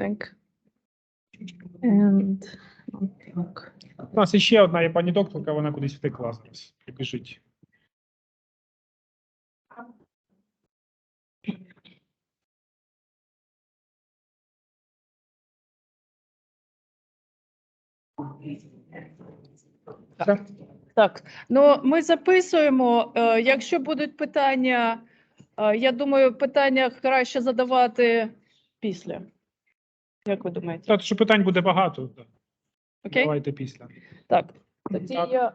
think. And так. У нас ще одна є пані докторка, вона кудись втекла зараз біжить. Так, ну ми записуємо. Е, якщо будуть питання, е, я думаю, питання краще задавати після. Як ви думаєте? Та, що питань буде багато. так. Окей? Давайте після. Так. Тоді Так. я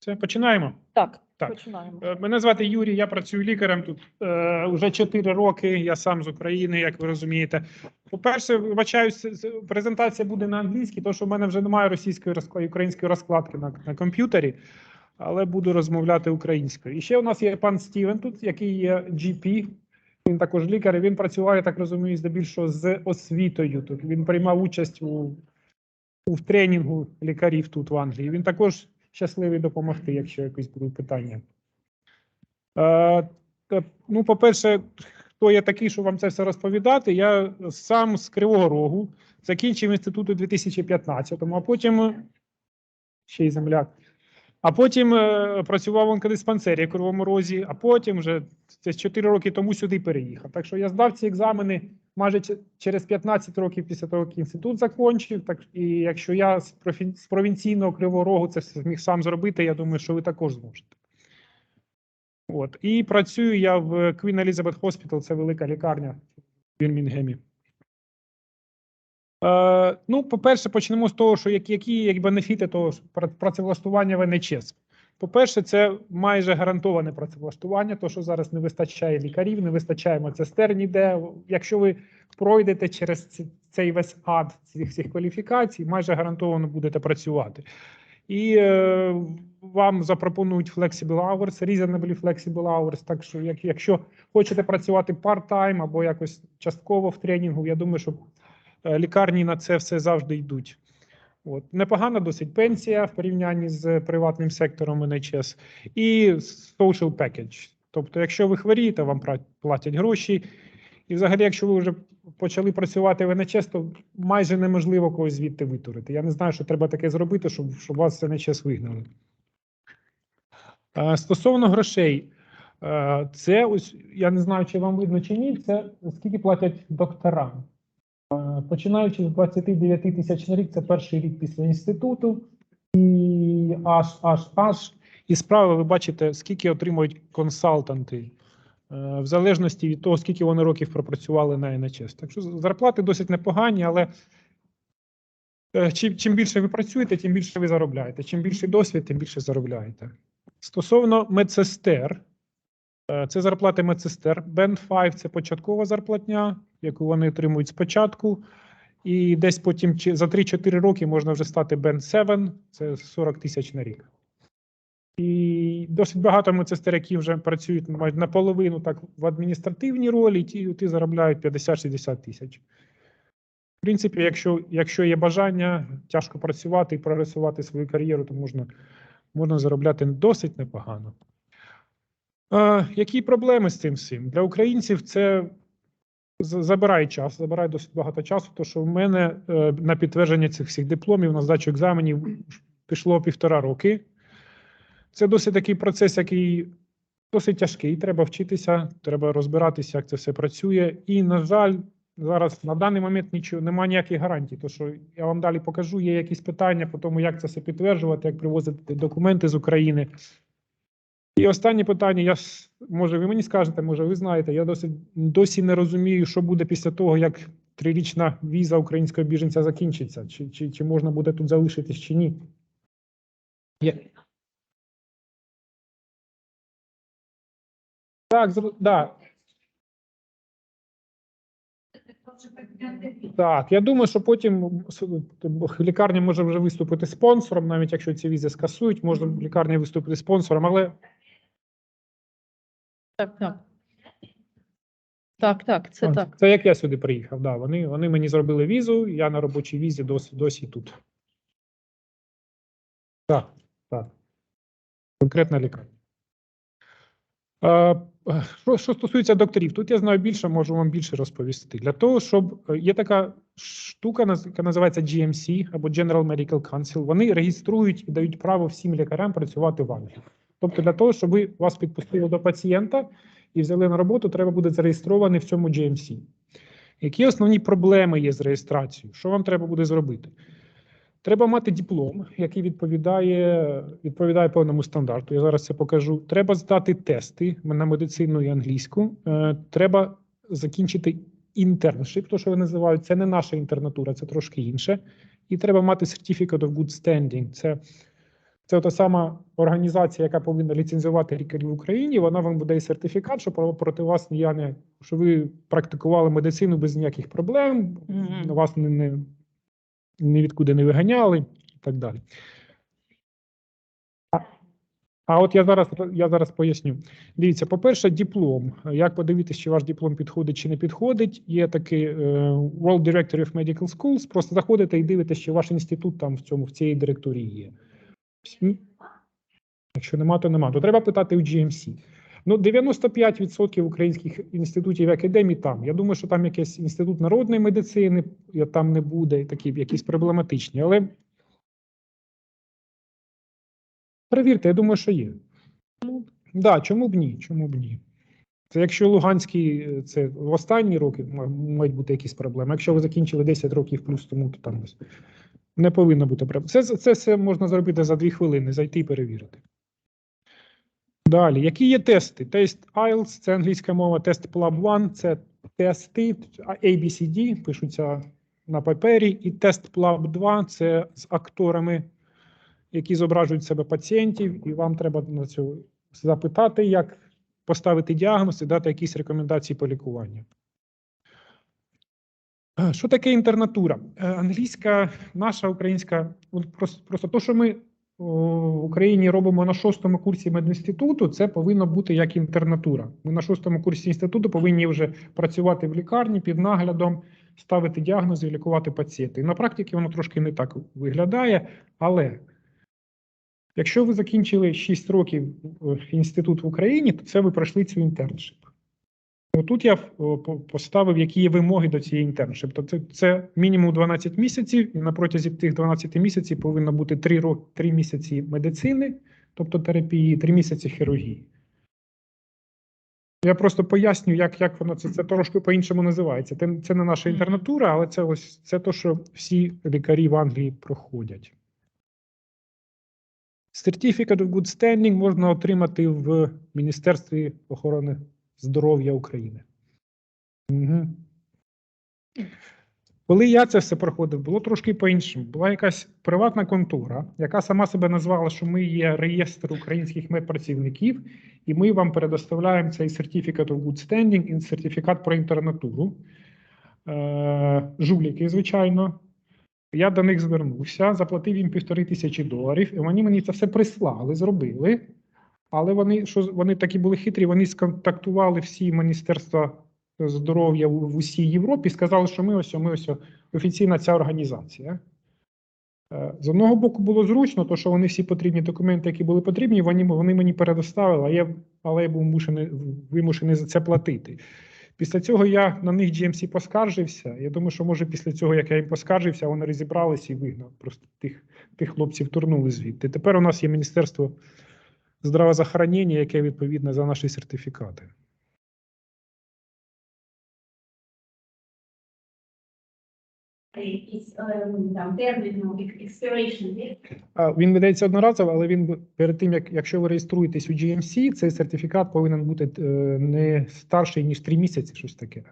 Все, починаємо. так, Так. починаємо. Е, Мене звати Юрій, я працюю лікарем тут е, вже 4 роки. Я сам з України, як ви розумієте. По-перше, вибачаюсь, презентація буде на англійській, тому що в мене вже немає російської розкладки, української розкладки на, на комп'ютері, але буду розмовляти українською. І ще у нас є пан Стівен тут, який є GP. Він також лікар. і Він працював, я так розумію, здебільшого з освітою. Тут він приймав участь у, у тренінгу лікарів тут в Англії. Він також щасливий допомогти, якщо якісь будуть питання. Е, ну, по-перше, хто я такий, що вам це все розповідати? Я сам з Кривого Рогу закінчив інститут у 2015-му, а потім ще й земляк. А потім е, працював в онкодиспансері в Кривому Розі, а потім вже це 4 роки тому сюди переїхав. Так що я здав ці екзамени майже через 15 років після того, як інститут закінчив. Так і якщо я з, провінційного Кривого Рогу це зміг сам зробити, я думаю, що ви також зможете. От. І працюю я в Queen Elizabeth Hospital, це велика лікарня в Бірмінгемі. Е, ну, по-перше, почнемо з того, що які, які як бенефіти того працевлаштування в НХС. По-перше, це майже гарантоване працевлаштування, то що зараз не вистачає лікарів, не вистачає медсестер ніде. Якщо ви пройдете через цей весь ад цих всіх кваліфікацій, майже гарантовано будете працювати. І е, вам запропонують flexible hours, reasonably flexible hours. Так що, як, якщо хочете працювати part-time або якось частково в тренінгу, я думаю, що лікарні на це все завжди йдуть. От. Непогана досить пенсія в порівнянні з приватним сектором НХС і social package. Тобто, якщо ви хворієте, вам платять гроші. І взагалі, якщо ви вже почали працювати в НХС, то майже неможливо когось звідти витурити. Я не знаю, що треба таке зробити, щоб, щоб вас з НХС вигнали. Е, Стосовно грошей, е, це ось я не знаю, чи вам видно чи ні. Це скільки платять докторам. Починаючи з 29 тисяч на рік, це перший рік після інституту, і аж аж аж. І справа ви бачите, скільки отримують консалтанти, е, в залежності від того, скільки вони років пропрацювали на НХС. Так що зарплати досить непогані, але е, чим, чим більше ви працюєте, тим більше ви заробляєте. Чим більший досвід, тим більше заробляєте. Стосовно медсестер, це зарплати медсестер. Band 5 – це початкова зарплатня, яку вони отримують спочатку. І десь потім за 3-4 роки можна вже стати Band 7, це 40 тисяч на рік. І досить багато медсестер, які вже працюють майже наполовину так в адміністративній ролі, ті, ті заробляють 50-60 тисяч. В принципі, якщо, якщо є бажання тяжко працювати і прогресувати свою кар'єру, то можна, можна заробляти досить непогано. Е, які проблеми з цим всім? Для українців це забирає час, забирає досить багато часу, тому що в мене е, на підтвердження цих всіх дипломів, на здачу екзаменів пішло півтора роки. Це досить такий процес, який досить тяжкий. Треба вчитися, треба розбиратися, як це все працює. І, на жаль, зараз на даний момент нічого немає ніяких гарантій. То що я вам далі покажу, є якісь питання по тому, як це все підтверджувати, як привозити документи з України. І останнє питання, я може ви мені скажете, може ви знаєте, я досить досі не розумію, що буде після того, як трирічна віза українського біженця закінчиться, чи, чи, чи можна буде тут залишитись, чи ні. Я... Так, да. Так, я думаю, що потім лікарня може вже виступити спонсором, навіть якщо ці візи скасують, може лікарня виступити спонсором, але Так, так. Так, так, це От, так. Це як я сюди приїхав. Да, вони, вони мені зробили візу, я на робочій візі досі, досі тут. Так, так. Конкретна лікарня. Що, що стосується докторів, тут я знаю більше, можу вам більше розповісти. Для того, щоб е, є така штука, яка називається GMC або General Medical Council. Вони реєструють і дають право всім лікарям працювати в Англії. Тобто, для того, щоб ви вас підпустили до пацієнта і взяли на роботу, треба бути зареєстрований в цьому GMC. Які основні проблеми є з реєстрацією? Що вам треба буде зробити? Треба мати диплом, який відповідає, відповідає певному стандарту. Я зараз це покажу. Треба здати тести на медицину і англійську. Е, Треба закінчити інтерншип, то що вони називають. Це не наша інтернатура, це трошки інше. І треба мати Certificate of Good Standing. Це, це та сама організація, яка повинна ліцензувати лікарів в Україні. Вона вам буде сертифікат, що проти вас ніяк не що ви практикували медицину без ніяких проблем. Мгм. Вас не, не ні відкуди не виганяли і так далі. А- А от я зараз я зараз поясню. Дивіться, по-перше, диплом. Як подивитися, чи ваш диплом підходить чи не підходить? Є такий е, World Directory of Medical Schools. Просто заходите і дивитесь, чи ваш інститут там в цьому в цій директорії є. Якщо нема, то нема. То треба питати у GMC. Ну, 95% українських інститутів і академій там. Я думаю, що там якийсь інститут народної медицини я там не буде, такі якісь проблематичні. Але перевірте, я думаю, що є. Ну, да, чому б ні? Чому б ні? Це якщо Луганський, це в останні роки мають бути якісь проблеми. Якщо ви закінчили 10 років плюс тому, то там ось не повинно бути проблем. Це, це все можна зробити за 2 хвилини, зайти і перевірити. Далі, які є тести? Тест IELTS – це англійська мова, тест PLAB 1 – це тести ABCD, пишуться на папері, і тест PLAB 2 – це з акторами, які зображують себе пацієнтів, і вам треба на цю запитати, як поставити діагноз і дати якісь рекомендації по лікуванню. Е, Що таке інтернатура? Е, Англійська, наша українська, просто, просто то, що ми в Україні робимо на шостому курсі медінституту, це повинно бути як інтернатура. Ми на шостому курсі інституту повинні вже працювати в лікарні під наглядом, ставити діагнози і лікувати пацієнтів. На практиці воно трошки не так виглядає, але якщо ви закінчили 6 років е, інститут в Україні, то це ви пройшли цю інтерншип. Тут я поставив, які є вимоги до цієї інтерншип. Тобто це, мінімум 12 місяців, і на протязі тих 12 місяців повинно бути 3, роки, 3 місяці медицини, тобто терапії, 3 місяці хірургії. Я просто поясню, як, як воно це, це трошки по-іншому називається. Це, це не наша інтернатура, але це ось це те, що всі лікарі в Англії проходять. Certificate of Good Standing можна отримати в Міністерстві охорони здоров'я України. Угу. Коли я це все проходив, було трошки по-іншому. Була якась приватна контора, яка сама себе назвала, що ми є реєстр українських медпрацівників, і ми вам передоставляємо цей Certificate of Good Standing і сертифікат про інтернатуру. Е, жуліки, звичайно. Я до них звернувся, заплатив їм півтори тисячі доларів, і вони мені це все прислали, зробили. Але вони що вони такі були хитрі, вони сконтактували всі міністерства здоров'я в, усій Європі і сказали, що ми ось ми ось офіційна ця організація. Е, З одного боку було зручно, то що вони всі потрібні документи, які були потрібні, вони, вони мені передоставили, а я, але я був вимушений, вимушений за це платити. Після цього я на них GMC поскаржився. Я думаю, що може після цього, як я їм поскаржився, вони розібралися і вигнав. Просто тих, тих хлопців турнули звідти. Тепер у нас є Міністерство здравоохранення, яке відповідне за наші сертифікати. там термін, expiration Він видається одноразово, але він перед тим, як якщо ви реєструєтесь у GMC, цей сертифікат повинен бути е, не старший, ніж 3 місяці, щось таке.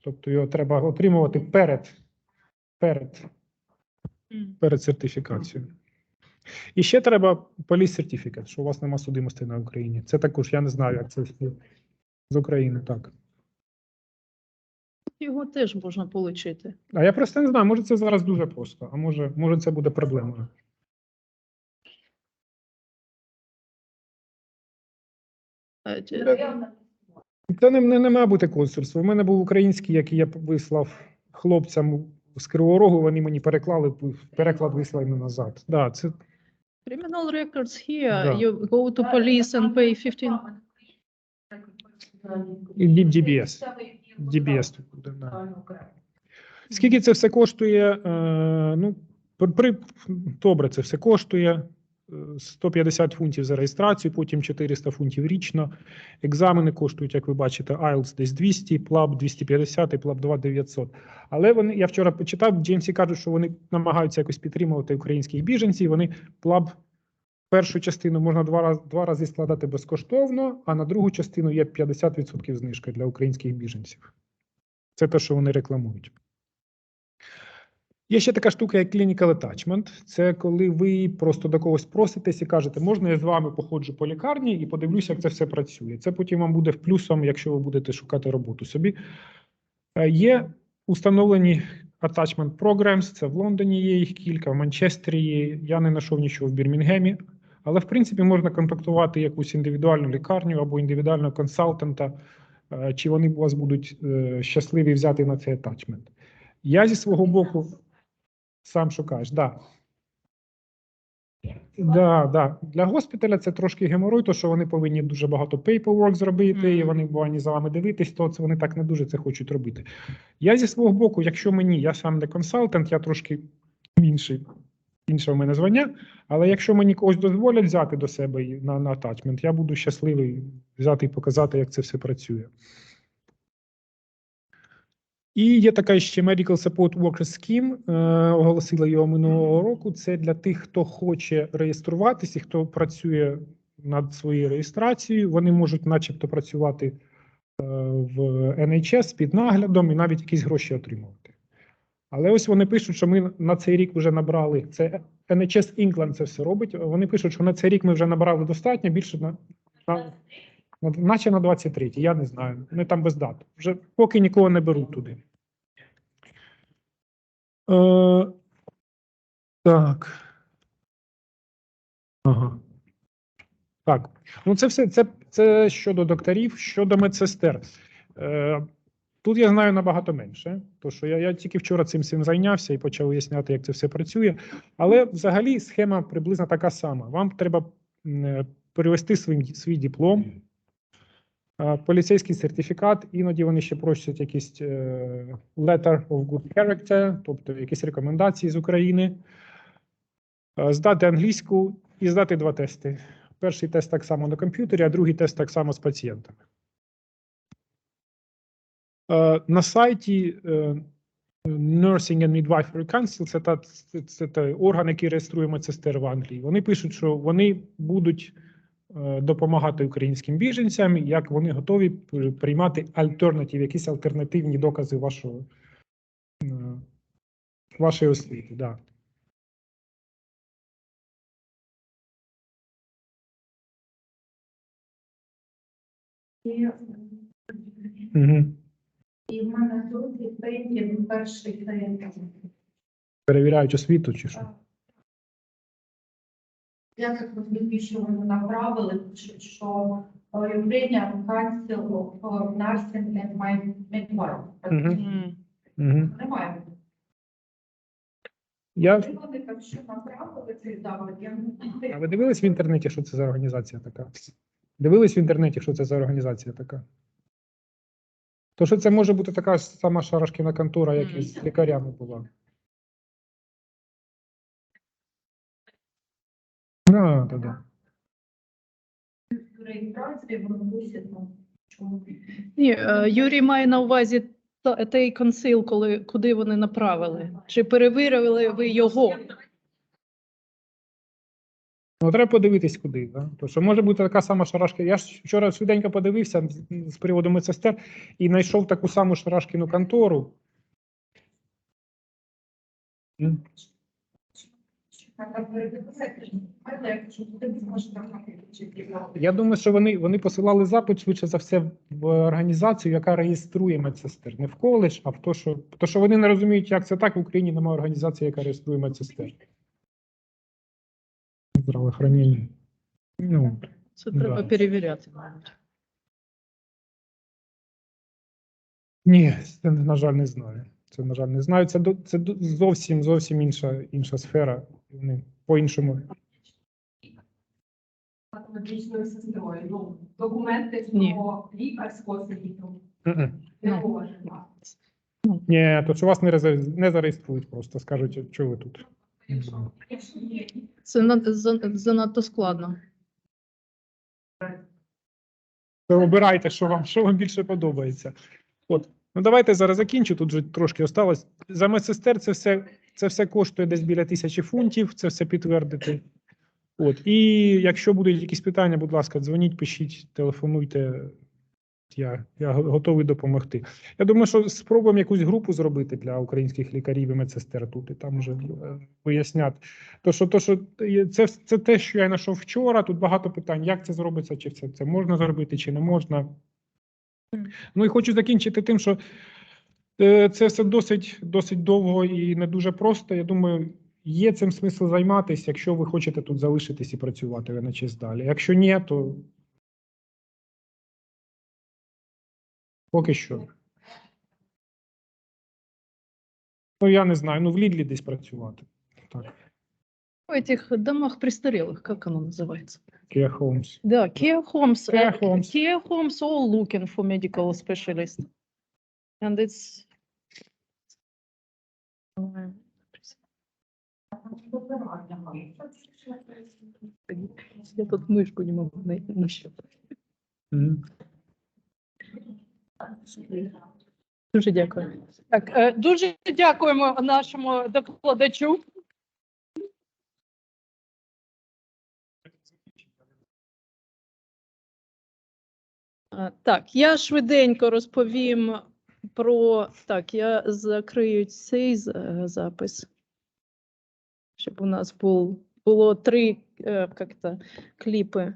Тобто його треба отримувати перед, перед, перед сертифікацією. І ще треба поліс сертифікат, що у вас нема судимості на Україні. Це також, я не знаю, як це з- України, так. Його теж можна отримати. А я просто не знаю, може це зараз дуже просто, а може, може це буде проблемою. Е, Це не, не, не має бути консульство. У мене був український, який я вислав хлопцям з Кривого Рогу, вони мені переклали, переклад вислали назад. Да, це, Criminal records here, Да. you go to police and pay 15. І DBS. DBS тут буде. Да. Скільки це все коштує? Е, ну, при, при- добре, це все коштує. Е, 150 фунтів за реєстрацію, потім 400 фунтів річно. Екзамени коштують, як ви бачите, IELTS десь 200, PLAB 250 і PLAB 2 900. Але вони, я вчора почитав, GMC кажуть, що вони намагаються якось підтримувати українських біженців. Вони PLAB першу частину можна два рази, два рази складати безкоштовно, а на другу частину є 50% знижка для українських біженців. Це те, що вони рекламують. Є ще така штука, як clinical attachment. Це коли ви просто до когось проситесь і кажете, можна я з вами походжу по лікарні і подивлюся, як це все працює. Це потім вам буде в плюсом, якщо ви будете шукати роботу собі. Е, Є установлені attachment programs, це в Лондоні є їх кілька, в Манчестері є. Я не знайшов нічого в Бірмінгемі. Але в принципі можна контактувати якусь індивідуальну лікарню або індивідуального консалтанта, е, чи вони у вас будуть е, щасливі взяти на цей атачмент. Я зі свого боку сам шукаєш, да. Да, да. Для госпіталя це трошки геморой, то що вони повинні дуже багато paperwork зробити, і вони повинні за вами дивитись, то це вони так не дуже це хочуть робити. Я зі свого боку, якщо мені, я сам не консалтант, я трошки інший, інше в мене звання. Але якщо мені когось дозволять взяти до себе на, на атачмент, я буду щасливий взяти і показати, як це все працює. І є така ще Medical Support Workers Scheme, е, оголосила його минулого року. Це для тих, хто хоче реєструватися, хто працює над своєю реєстрацією. Вони можуть, начебто, працювати е, в NHS під наглядом і навіть якісь гроші отримувати. Але ось вони пишуть, що ми на цей рік вже набрали. Це NHS England це все робить. Вони пишуть, що на цей рік ми вже набрали достатньо більше на- наче на 23, я не знаю. Вони там без дат. Вже поки нікого не беруть туди. Е, так. Ага. Так. Ну, це все це, це щодо докторів, щодо медсестер. Е, тут я знаю набагато менше, тому що я, я тільки вчора цим всім зайнявся і почав виясняти, як це все працює. Але взагалі схема приблизно така сама. Вам треба е, перевести свій, свій диплом. Поліцейський сертифікат, іноді вони ще просять якісь е, letter of good character, тобто якісь рекомендації з України, здати англійську і здати два тести. Перший тест так само на комп'ютері, а другий тест так само з пацієнтами. На сайті е, Nursing and Midwifery Council, це, та, це, це той орган, який реєструє медсестер в Англії. Вони пишуть, що вони будуть допомагати українським біженцям, як вони готові приймати альтернатив, якісь альтернативні докази вашого, е, вашої освіти. Да. Угу. і в мене тут відкриті перший клієнт. Перевіряють освіту чи що? Я так розумію, що вони направили, що е, Ukrainian Council of Nursing and Midwife. Мгм. М. Угу. Немає. Я... Вони так, що направили цей запит, я не А ви дивились в інтернеті, що це за організація така? Дивились в інтернеті, що це за організація така? То що це може бути така сама шарашкіна контора, як і з лікарями була. Да. Ну, чому? Ні, е, Юрій має на увазі той консил, коли куди вони направили. Чи перевірили ви його? Ну, треба подивитись, куди. Да? То що може бути така сама шарашка. Я ж вчора швиденько подивився з приводу медсестер і знайшов таку саму шарашкіну контору. М. Так, передивитися, але якщо ти зможеш там чи Я думаю, що вони, вони посилали запит швидше за все в організацію, яка реєструє медсестер. Не в коледж, а в то, що, то, що вони не розуміють, як це так. В Україні немає організації, яка реєструє медсестер. Здравоохранення. Ну, Це Да. треба перевіряти, мабуть. ні, це, на жаль, не знаю. Це, на жаль, не знаю. Це, до- це зовсім зовсім інша, інша сфера. Вони по-іншому сестрою. Ну, документи Ні. про лікарського освіту не може. Ні, то що вас не не зареєструють просто, скажуть, що ви тут. Це занадто складно. То обирайте, що вам, що вам більше подобається. От. Ну давайте зараз закінчу. Тут вже трошки осталось. За медсестер це все, це все коштує десь біля тисячі фунтів, це все підтвердити. От. І якщо будуть якісь питання, будь ласка, дзвоніть, пишіть, телефонуйте. Я, я готовий допомогти. Я думаю, що спробуємо якусь групу зробити для українських лікарів і медсестер тут, і там вже е, виясняти. То, що, то, що це, це те, що я знайшов вчора. Тут багато питань, як це зробиться, чи це, це можна зробити, чи не можна. Ну і хочу закінчити тим, що це все досить, досить довго і не дуже просто. Я думаю, є цим смисл займатися, якщо ви хочете тут залишитись і працювати в НＨS далі. Якщо ні, то поки що. Ну, я не знаю, ну в Лідлі десь працювати. Так, В этих домах престарелых, как оно называется? Care Homes. Да, care homes. uh, Care homes. Care homes all looking for medical specialist. And it's... я тут мышку не могу найти. Дуже дякую. Так, е, дуже дякуємо нашому докладачу. Так, я швиденько розповім про. Так, я закрию цей е, запис, щоб у нас був, було три е, як кліпи